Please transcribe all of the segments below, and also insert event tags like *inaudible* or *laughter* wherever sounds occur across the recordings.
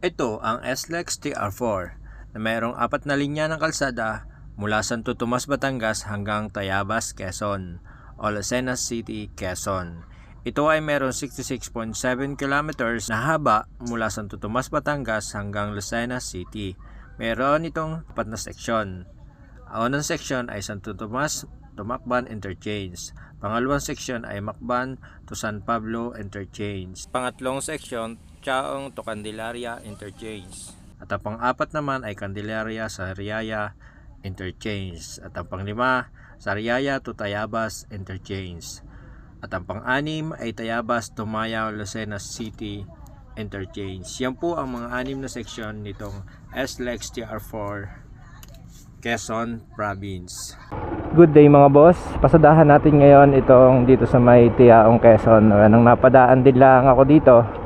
Ito ang SLEX TR4 na mayroong apat na linya ng kalsada mula Santo Tomas, Batangas hanggang Tayabas, Quezon o Lucena City, Quezon. Ito ay mayroong 66.7 kilometers na haba mula Santo Tomas, Batangas hanggang Lucena City. Meron itong apat na seksyon. Ang unang seksyon ay Santo Tomas to Macban Interchange. Pangalawang seksyon ay Macban to San Pablo Interchange. Pangatlong seksyon, Chaong to Candelaria Interchange. At ang pang-apat naman ay Candelaria sa Riaya Interchange. At ang panglima, Sariaya to Tayabas Interchange. At ang pang-anim ay Tayabas to Maya Lucena City Interchange. Yan po ang mga anim na seksyon nitong SLEX TR4 Quezon Province. Good day mga boss. Pasadahan natin ngayon itong dito sa may Tiaong Quezon. Nang napadaan din lang ako dito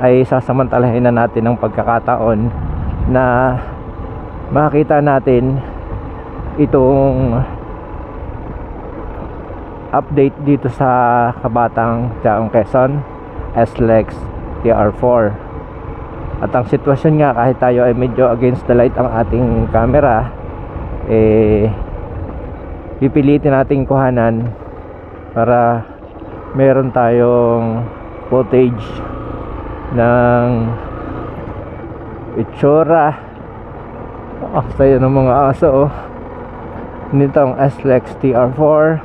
ay sasamantalahin na natin ang pagkakataon na makita natin itong update dito sa Kabatang Tiaong Quezon SLEX TR4 at ang sitwasyon nga kahit tayo ay medyo against the light ang ating camera eh pipilitin nating kuhanan para meron tayong footage ng itsura. Ang saya ng mga aso oh. nitong SLEX TR4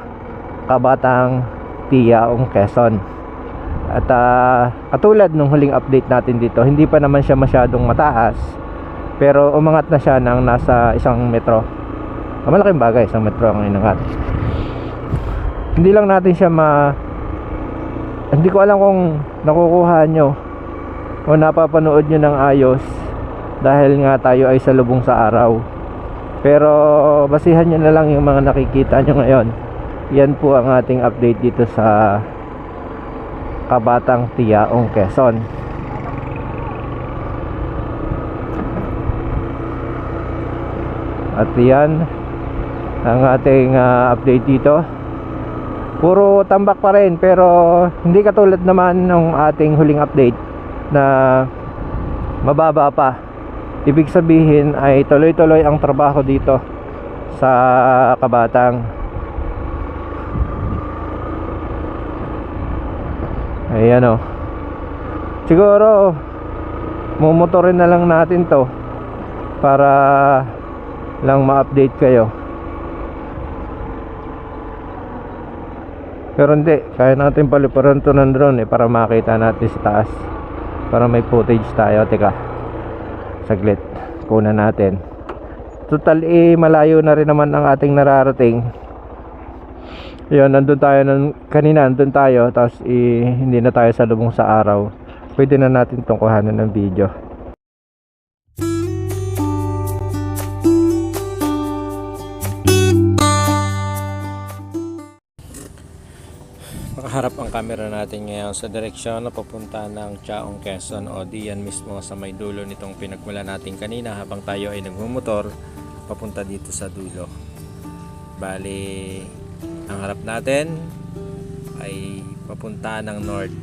Kabatang Tiyaong Quezon. At ah, katulad nung huling update natin dito hindi pa naman siya masyadong mataas pero umangat na siya ng nasa isang metro. Ah, malaking bagay isang metro ang inangat. Hindi lang natin siya ma hindi ko alam kung nakukuha nyo o napapanood nyo ng ayos dahil nga tayo ay salubong sa araw. Pero basihan nyo na lang yung mga nakikita nyo ngayon. Yan po ang ating update dito sa Kabatang Tiyaong Quezon. At yan ang ating ah, update dito. Puro tambak pa rin pero hindi katulad naman ng ating huling update na mababa pa. Ibig sabihin ay tuloy tuloy ang trabaho dito sa kabatang. Ayan o siguro mumotorin na lang natin to para lang ma-update kayo. Pero hindi kaya natin paliparan to ng drone eh para makita natin sa taas para may footage tayo. Teka. Saglit. Kuna natin. Total eh malayo na rin naman ang ating nararating. Yun nandun tayo nun, kanina nandun tayo. Tapos eh, hindi na tayo sa lubong sa araw. Pwede na natin tong kuhanan ng video ang camera natin ngayon sa direksyon na papunta ng Chaong Quezon o diyan mismo sa may dulo nitong pinagmula natin kanina habang tayo ay nagmumotor papunta dito sa dulo. Bali, ang harap natin ay papunta ng north.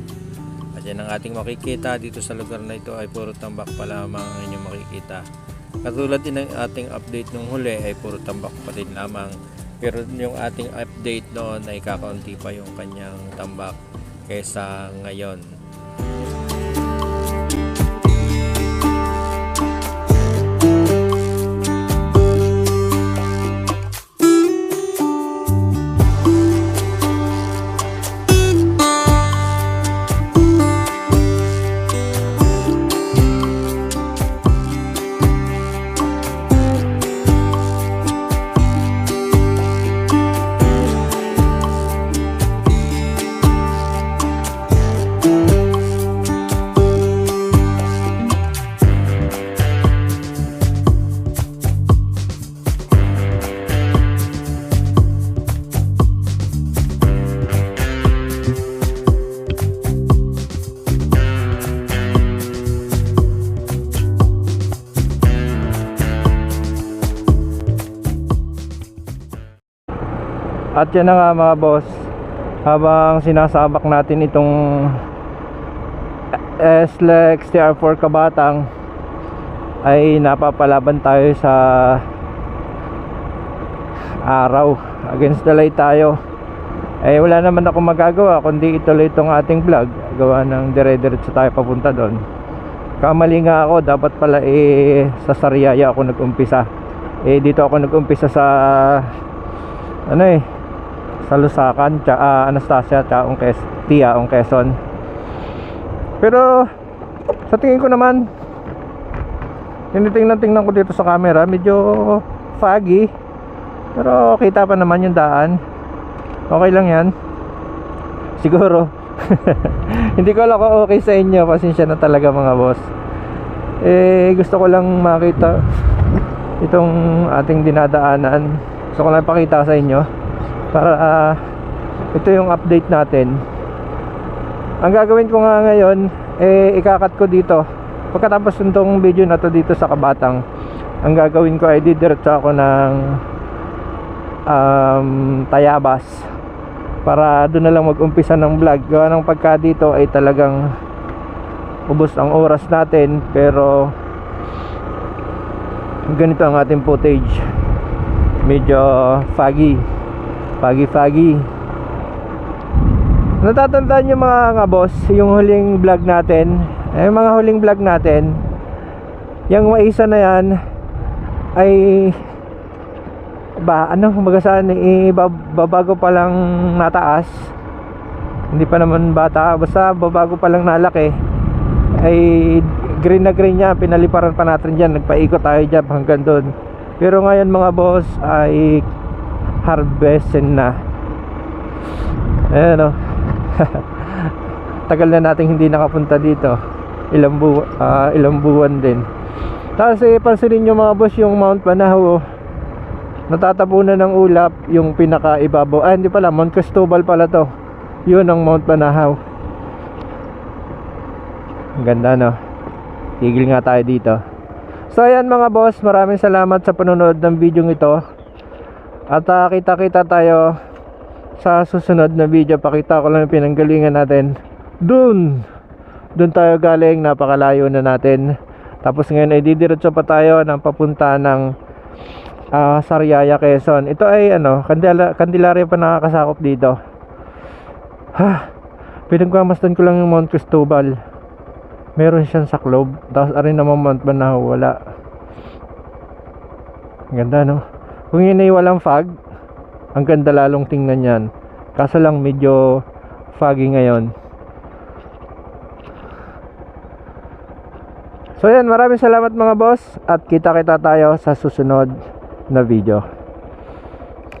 At yan ang ating makikita dito sa lugar na ito ay puro tambak pa lamang ang inyong makikita. Katulad din ng ating update nung huli ay puro tambak pa din lamang pero yung ating update noon ay kakaunti pa yung kanyang tambak kaysa ngayon. At yan na nga mga boss. Habang sinasabak natin itong SLEX TR4 Kabatang ay napapalaban tayo sa araw. Against the light tayo. Eh wala naman ako magagawa kundi ituloy itong ating vlog. Gawa ng dire-diretso tayo papunta doon. Kamali nga ako dapat pala eh sa Sariaya ako nag-umpisa. Eh dito ako nag-umpisa sa ano eh sa Lusakan tsaka ah, Anastasia tsaka Ongques Tia Ong Quezon. Pero sa tingin ko naman tinitingnan-tingnan ko dito sa camera medyo foggy. Pero kita pa naman yung daan. Okay lang yan. *laughs* Siguro *laughs* hindi ko alam kung okay sa inyo. Pasensya na talaga mga boss. Eh gusto ko lang makita itong ating dinadaanan. Gusto ko lang pakita sa inyo para ah, ito yung update natin. Ang gagawin ko nga ngayon eh ikakat ko dito. Pagkatapos nitong video na to dito sa Kabatang ang gagawin ko ay didiretso ako ng um, Tayabas. Para doon na lang mag-umpisa ng vlog. Gawa ng pagka dito ay talagang ubos ang oras natin pero ganito ang ating footage. Medyo foggy foggy foggy natatandaan nyo mga nga boss yung huling vlog natin. Eh mga huling vlog natin yung maisa na yan ay ba ano kumbaga saan eh, bab- babago pa lang nataas. Hindi pa naman bata basta babago pa lang nalaki. Ay green na green niya pinaliparan pa natin dyan nagpaikot tayo dyan hanggang doon. Pero ngayon mga boss ay harvestin na. Ayan o *laughs* tagal na nating hindi nakapunta dito. Ilang, bu ah, ilang buwan din. Tapos eh, pansinin nyo mga boss yung Mount Banahaw oh. natatapunan ng ulap yung pinaka ibabaw ah hindi pala Mount Cristobal pala to. Yun ang Mount Banahaw ang ganda no? Tigil nga tayo dito. So ayan mga boss maraming salamat sa panonood ng video ito at ah, kita-kita tayo sa susunod na video. Pakita ko lang yung pinanggalingan natin. Dun! Dun tayo galing. Napakalayo na natin. Tapos ngayon ay didiretso pa tayo ng papunta ng ah, Sariaya Quezon. Ito ay ano Candela, Candelaria pa nakakasakop dito. Ha! Pinagmamasdan ko lang yung Mount Cristobal. Meron siyang saklob tapos arin naman Mount Banahaw wala ganda no kung yun ay walang fog ang ganda lalong tingnan yan. Kaso lang medyo foggy ngayon. So yan. Maraming salamat mga boss. At kita kita tayo sa susunod na video